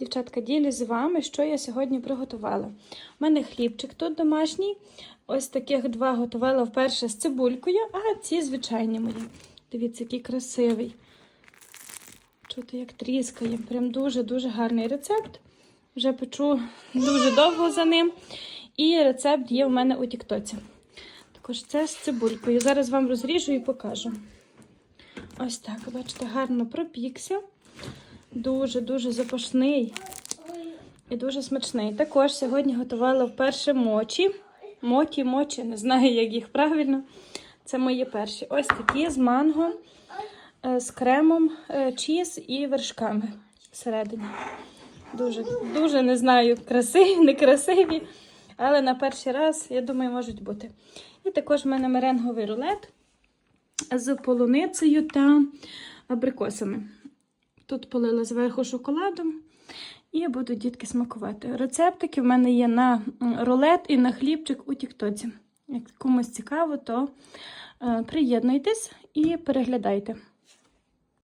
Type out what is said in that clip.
Дівчатка, ділюсь з вами, що я сьогодні приготувала. У мене хлібчик тут домашній. Ось таких два готувала вперше з цибулькою, а ці звичайні мої. Дивіться, який красивий. Чути, як тріскає. Прям дуже-дуже гарний рецепт. Вже печу дуже довго за ним. І рецепт є у мене у Тіктоці. Також це з цибулькою. Зараз вам розріжу і покажу. Ось так, бачите, гарно пропікся. Дуже-дуже запашний і дуже смачний. Також сьогодні готувала вперше мочі. Моті, мочі, не знаю, як їх правильно. Це мої перші. Ось такі з манго, е, з кремом, е, чіз і вершками всередині. Дуже, дуже не знаю, красиві, некрасиві, але на перший раз, я думаю, можуть бути. І також в мене меренговий рулет з полуницею та абрикосами. Тут полила зверху шоколадом і буду дітки смакувати. Рецептики в мене є на рулет і на хлібчик у Тіктоці. Як комусь цікаво, то е, приєднуйтесь і переглядайте.